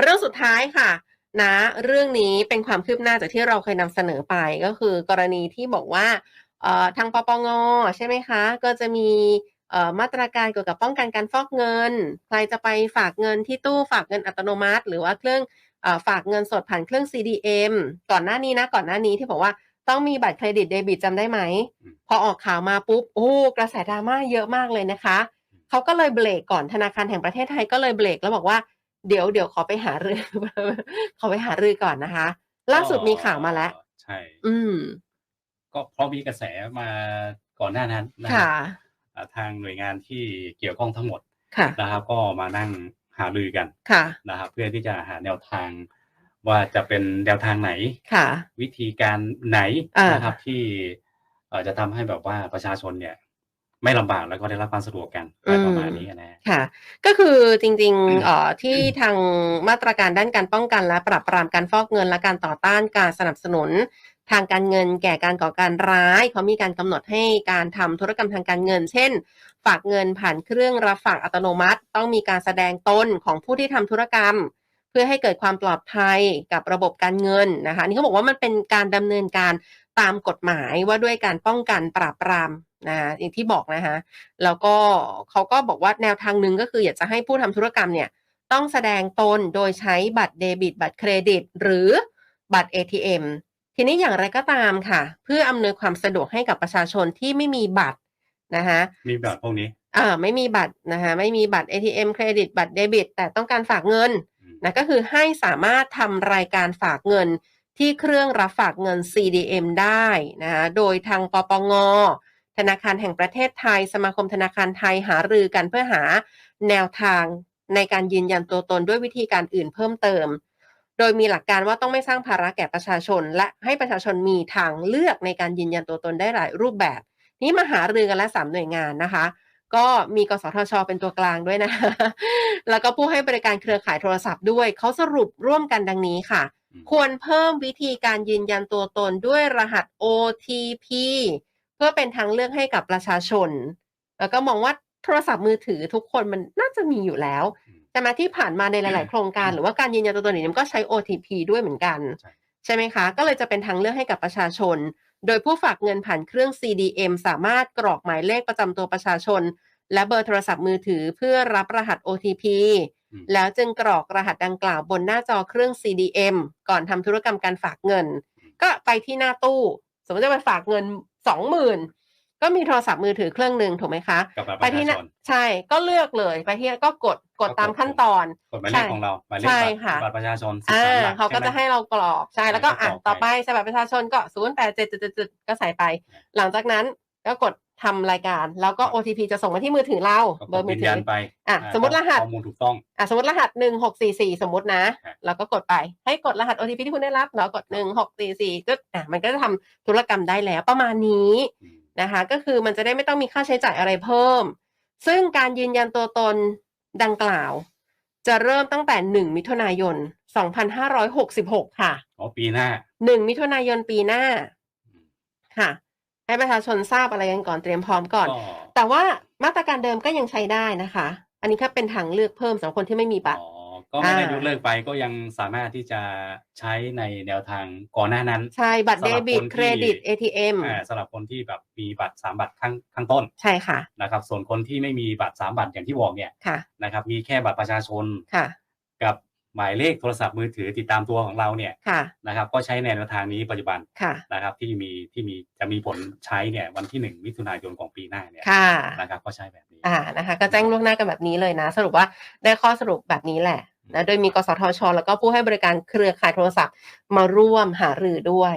เรื่องสุดท้ายค่ะนะเรื่องนี้เป็นความคืบหน้าจากที่เราเคยนำเสนอไปก็คือกรณีที่บอกว่าเอ่อทางปปงใช่ไหมคะ ก็จะมีเอ่อมาตรการเกี่ยวกับป้องกันการฟอกเงิน ใครจะไปฝากเงินที่ตู้ฝากเงินอัตโนมัติ หรือว่าเครื่องเอ่อฝากเงินสดผ่านเครื่อง CDM ก่อนหน้านี้นะก่อนหน้านี้ที่บอกว่าต้องมีบัตรเครดิตเดบิตจำได้ไหมอืมพอออกข่าวมาปุ๊บโอ้กระแสดราม่าเยอะมากเลยนะคะ เขาก็เลยเบรกก่อนธนาคารแห่งประเทศไทยก็เลยเบรกแล้วบอกว่า เดี๋ยวเดี๋ยวขอไปหารือ ขอไปหารือก่อนนะคะ ล่าสุดมีข่าวมาแล้ว ใช่ อืม ก็เพราะมีกระแสมาก่อนหน้านั้นนะครัค่ะบอ่าทางหน่วยงานที่เกี่ยวข้องทั้งหมดค่ะนะครับ ก็มานั่งหารือกันค่ะนะครับ เพื่อที่จะหาแนวทางว่าจะเป็นแนวทางไหนค่ะ วิธีการไหนอ่านนะครับที่เอ่อจะทำให้แบบว่าประชาชนเนี่ย ไม่ลำบากแล้วก็ได้รับความสะดวกกันอะไรประมาณนี้นะฮะค่ะ ก็คือจริงอืมๆเอ่อที่ทางมาตรการด้านการป้องกันและปราบปรามการฟอกเงินและการต่อต้านการสนับสนุน ทางการเงินแก่การก่อการร้ายเขามีการกำหนดให้การทำธุรกรรมทางการเงิน เช่น ฝากเงินผ่านเครื่องรับฝากอัตโนมัติ ต้องมีการแสดงตนของผู้ที่ทำธุรกรรม เพื่อให้เกิดความปลอดภัยกับระบบการเงินนะคะอันนี่เขาบอกว่ามันเป็นการดำเนินการตามกฎหมายว่าด้วยการป้องกันปราบปราม นะคะอย่างที่บอกนะคะแล้วก็เขาก็บอกว่าแนวทางหนึ่งก็คืออยากจะให้ผู้ทำธุรกรรมเนี่ยต้องแสดงตนโดยใช้บัตรเดบิต บัตรเครดิต หรือบัตร ATM ทีนี้อย่างไรก็ตามค่ะ เพื่ออำนวยความสะดวกให้กับประชาชนที่ไม่มีบัตรนะคะมีแบบพวกนี้อ่าไม่มีบัตรนะคะไม่มีบัตร ATM เครดิตบัตรเดบิต แต่ต้องการฝากเงินอืมนะก็คือให้สามารถทำรายการฝากเงินที่เครื่องรับฝากเงิน CDM ได้นะคะโดยทางปปงธ นาคารแห่งประเทศไทย สมาคมธนาคารไทยหารือกันเพื่อหาแนวทางในการยืนยันตัวตนด้วยวิธีการอื่นเพิ่มเติม โดยมีหลักการว่าต้องไม่สร้างภาระแก่ประชาชน และให้ประชาชนมีทางเลือกในการยืนยันตัวตนได้หลายรูปแบบ นี้มาหารือกันและสามหน่วยงานนะคะ ก็มีกสทช เป็นตัวกลางด้วยนะ แล้วก็ผู้ให้บริการเครือข่ายโทรศัพท์ด้วยเขาสรุปร่วมกันดังนี้ค่ะอืมควรเพิ่มวิธีการยืนยันตัวตนด้วยรหัส OTP เพื่อเป็นทางเลือกให้กับประชาชน แล้วก็มองว่าโทรศัพท์มือถือทุกคนมันน่าจะมีอยู่แล้วอืมแต่มาที่ผ่านมาในหลาย ๆ โครงการหรือว่าการยืนยันตัวตนเนี่ยมันก็ใช้ OTP ด้วยเหมือนกันใช่ใช่ไหมคะ ก็เลยจะเป็นทางเลือกให้กับประชาชน โดยผู้ฝากเงินผ่านเครื่อง CDM สามารถกรอกหมายเลขประจำตัวประชาชน และเบอร์โทรศัพท์มือถือเพื่อรับรหัส OTP อืมแล้วจึงกรอกรหัสดังกล่าวบนหน้าจอเครื่อง CDM ก่อนทำธุรกรรมการฝากเงิน ก็ไปที่หน้าตู้ สมมติจะไปฝากเงิน สองหมื่นก็มีโทรศัพท์มือถือเครื่องหนึ่งถูกไหมคะกับบัตรปไประที่หชาน้าชนใช่ก็เลือกเลยไปที่ก็กดกดก็กดตามขั้นตอนกฎหมายเลขของเราหมายเลขใช่บัตรค่ะบัตรประชาชนสิบอ่าสามหลักเขาก็ใช่ไหมจะให้เรากรอกใช่แล้วก็ใช่อะก็กรอกต่อไปไปใส่บัตรประชาชนก็ศูนย์แปดเจ็ดจุดจุดก็ใส่ไป หลังจากนั้นก็กด ทำรายการ แล้วก็ OTP จะส่งมาที่มือถือเราก็เบอร์มืยือนถืยัอนไปอะอ่าสมมติรหัสข้อมูลถูกต้องอะสมมติรหัสหนึ่งหกสี่สี่สมมตินะครับแล้วก็กดไปให้กดรหัส OTP ที่คุณได้รับแล้วกดหนึ่งหกสี่สี่ก็อะมันก็จะทำธุรกรรมได้แล้วประมาณนี้อืมนะคะ ก็คือมันจะได้ไม่ต้องมีค่าใช้จ่ายอะไรเพิ่ม ซึ่งการยืนยันตัวตนดังกล่าว จะเริ่มตั้งแต่หนึ่งมิถุนายนสองพันห้าร้อยหกสิบหกค่ะอ๋อปีหน้าหนึ่งมิถุนายนปีหน้าอืมค่ะ ให้ประชาชนทราบอะไรกันก่อนเตรียมพร้อมก่อนก็แต่ว่ามาตรการเดิมก็ยังใช้ได้นะคะ อันนี้แค่เป็นทางเลือกเพิ่มสำหรับคนที่ไม่มีบัตรอ๋อก็ไม่ได้อ่ายกเลิกไปก็ยังสามารถที่จะใช้ในแนวทางก่อนหน้านั้น ใช่ บัตรสำหเดรับบิตคนที่เครดิต ATM อ่าสำหรับคนที่แบบมีบัตรสามบัตรข้างข้างต้นใช่ค่ะนะครับ ส่วนคนที่ไม่มีบัตรสามบัตรอย่างที่บอกเนี่ยค่ะนะครับมีแค่บัตรประชาชนค่ะกับ หมายเลขโทรศัพท์มือถือติดตามตัวของเราเนี่ยค่ะนะครับ ก็ใช้ในแนวทางนี้ปัจจุบันค่ะนะครับที่มีที่มีจะมีผลใช้เนี่ยวันที่หนึ่งมิถุนายนของปีหน้าเนี่ยค่ะนะครับก็ใช้แบบนี้อ่านะคะก็แจ้งล่วงหน้ากันแบบนี้เลยนะ สรุปว่าได้ข้อสรุปแบบนี้แหละนะโดยมีกสทช แล้วก็ผู้ให้บริการเครือข่ายโทรศัพท์มาร่วมหารือด้วย